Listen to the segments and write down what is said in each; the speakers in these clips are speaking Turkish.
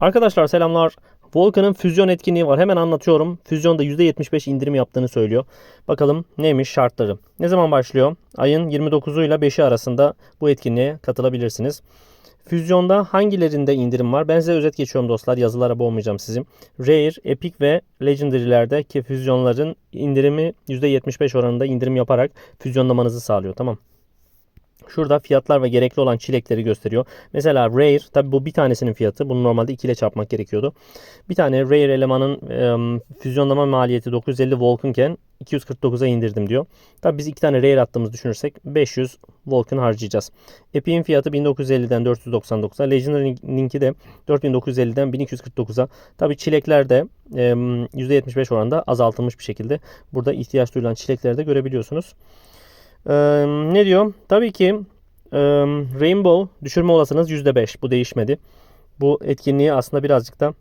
Arkadaşlar selamlar. Volkan'ın füzyon etkinliği var. Hemen anlatıyorum. Füzyonda %75 indirim yaptığını söylüyor. Bakalım neymiş şartları. Ne zaman başlıyor? Ayın 29'u ile 5'i arasında bu etkinliğe katılabilirsiniz. Füzyonda hangilerinde indirim var? Ben size özet geçiyorum dostlar. Yazılara boğmayacağım sizi. Rare, Epic ve Legendary'lerde ki füzyonların indirimi %75 oranında indirim yaparak füzyonlamanızı sağlıyor. Tamam. Şurada fiyatlar ve gerekli olan çilekleri gösteriyor. Mesela Rare, tabi bu bir tanesinin fiyatı. Bunu normalde 2 ile çarpmak gerekiyordu. Bir tane Rare elemanın e, füzyonlama maliyeti 950 Vulcan'ken 249'a indirdim diyor. Tabi biz iki tane Rare attığımızı düşünürsek 500 Vulcan harcayacağız. Epic'in fiyatı 1950'den 499'a. Legendary'ninki de 4950'den 1249'a. Tabi çilekler de e, %75 oranında azaltılmış bir şekilde. Burada ihtiyaç duyulan çilekleri de görebiliyorsunuz. Ne diyor? Tabii ki e, Rainbow düşürme olasılığınız %5. Bu değişmedi. Bu etkinliği aslında birazcık da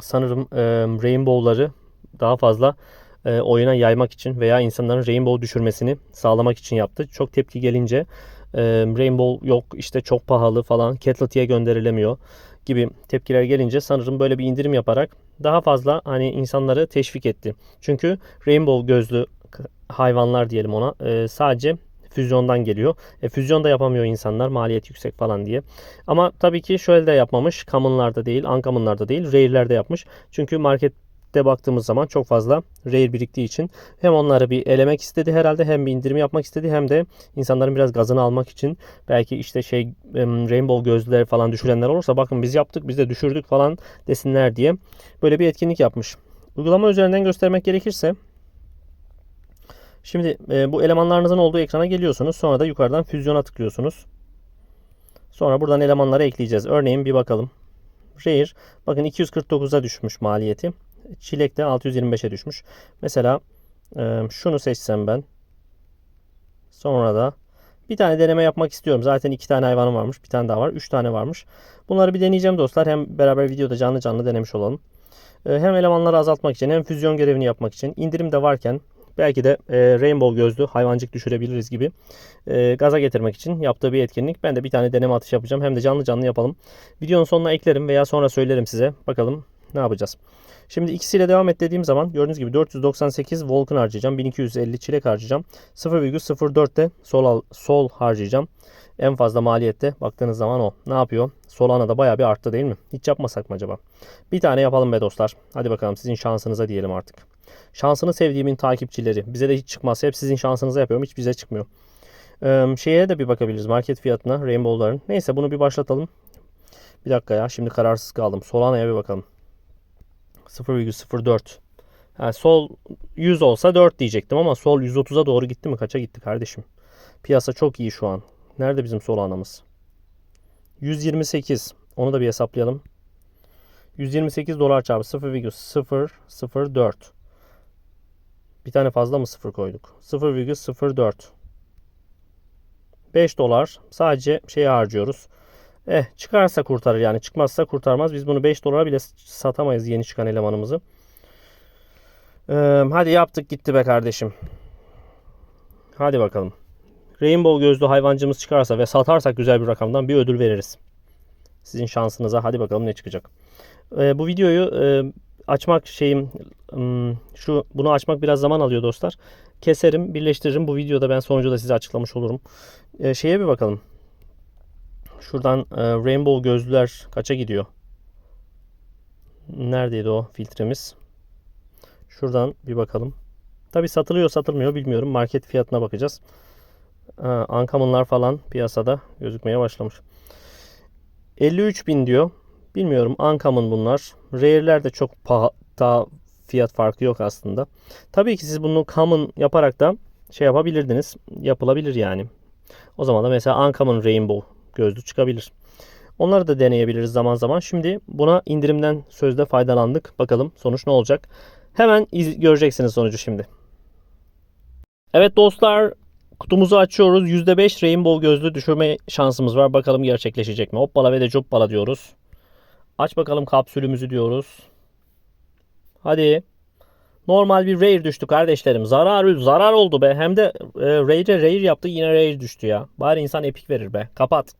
sanırım e, Rainbow'ları daha fazla e, oyuna yaymak için veya insanların Rainbow düşürmesini sağlamak için yaptı. Çok tepki gelince e, Rainbow yok işte çok pahalı falan Catleti'ye gönderilemiyor gibi tepkiler gelince sanırım böyle bir indirim yaparak daha fazla hani insanları teşvik etti. Çünkü Rainbow gözlü hayvanlar diyelim ona e, sadece füzyondan geliyor. E, füzyon da yapamıyor insanlar maliyet yüksek falan diye. Ama tabii ki şöyle de yapmamış. Common'larda değil, uncommon'larda değil, rare'lerde yapmış. Çünkü markette baktığımız zaman çok fazla rare biriktiği için hem onları bir elemek istedi herhalde hem bir indirim yapmak istedi hem de insanların biraz gazını almak için belki işte şey rainbow gözlüleri falan düşürenler olursa bakın biz yaptık biz de düşürdük falan desinler diye böyle bir etkinlik yapmış. Uygulama üzerinden göstermek gerekirse Şimdi e, bu elemanlarınızın olduğu ekrana geliyorsunuz. Sonra da yukarıdan füzyona tıklıyorsunuz. Sonra buradan elemanları ekleyeceğiz. Örneğin bir bakalım. Rare bakın 249'a düşmüş maliyeti. Çilek de 625'e düşmüş. Mesela e, şunu seçsem ben. Sonra da bir tane deneme yapmak istiyorum. Zaten iki tane hayvanım varmış. Bir tane daha var. Üç tane varmış. Bunları bir deneyeceğim dostlar. Hem beraber videoda canlı canlı denemiş olalım. E, hem elemanları azaltmak için hem füzyon görevini yapmak için indirim de varken Belki de e, rainbow gözlü hayvancık düşürebiliriz gibi e, gaza getirmek için yaptığı bir etkinlik. Ben de bir tane deneme atış yapacağım. Hem de canlı canlı yapalım. Videonun sonuna eklerim veya sonra söylerim size. Bakalım ne yapacağız. Şimdi ikisiyle devam et dediğim zaman gördüğünüz gibi 498 Vulcan harcayacağım. 1250 çilek harcayacağım. 0,04 de sol, sol harcayacağım. En fazla maliyette baktığınız zaman o. Ne yapıyor? Solana da baya bir arttı değil mi? Hiç yapmasak mı acaba? Bir tane yapalım be dostlar. Hadi bakalım sizin şansınıza diyelim artık. Şansını sevdiğimin takipçileri. Bize de hiç çıkmazsa hep sizin şansınıza yapıyorum. Hiç bize çıkmıyor. Ee, şeye de bir bakabiliriz. Market fiyatına. Rainbow'ların. Neyse bunu bir başlatalım. Bir dakika ya. Şimdi kararsız kaldım. Solana'ya bir bakalım. 0,04. Yani sol 100 olsa 4 diyecektim ama sol 130'a doğru gitti mi? Kaça gitti kardeşim? Piyasa çok iyi şu an. Nerede bizim Solana'mız? 128. Onu da bir hesaplayalım. 128 dolar çarpı 0,004. Bir tane fazla mı sıfır koyduk? 0,04. 5 dolar sadece şeye harcıyoruz. Eh çıkarsa kurtarır yani çıkmazsa kurtarmaz. Biz bunu 5 dolara bile satamayız yeni çıkan elemanımızı. Ee, hadi yaptık gitti be kardeşim. Hadi bakalım. Rainbow gözlü hayvancımız çıkarsa ve satarsak güzel bir rakamdan bir ödül veririz. Sizin şansınıza hadi bakalım ne çıkacak. Ee, bu videoyu e, açmak şeyim şu bunu açmak biraz zaman alıyor dostlar. Keserim, birleştiririm. Bu videoda ben sonucu da size açıklamış olurum. E, şeye bir bakalım. Şuradan e, rainbow gözlüler kaça gidiyor? Neredeydi o filtremiz? Şuradan bir bakalım. Tabi satılıyor satılmıyor bilmiyorum. Market fiyatına bakacağız. Ankamınlar falan piyasada gözükmeye başlamış. 53 bin diyor. Bilmiyorum Uncommon bunlar. Rare'ler de çok paha, daha fiyat farkı yok aslında. Tabii ki siz bunu common yaparak da şey yapabilirdiniz. Yapılabilir yani. O zaman da mesela Uncommon Rainbow gözlü çıkabilir. Onları da deneyebiliriz zaman zaman. Şimdi buna indirimden sözde faydalandık. Bakalım sonuç ne olacak. Hemen iz- göreceksiniz sonucu şimdi. Evet dostlar kutumuzu açıyoruz. %5 Rainbow gözlü düşürme şansımız var. Bakalım gerçekleşecek mi? Hoppala ve de cuppala diyoruz. Aç bakalım kapsülümüzü diyoruz. Hadi. Normal bir rare düştü kardeşlerim. Zarar zarar oldu be. Hem de e, rare'e rare yaptı yine rare düştü ya. Bari insan epik verir be. Kapat.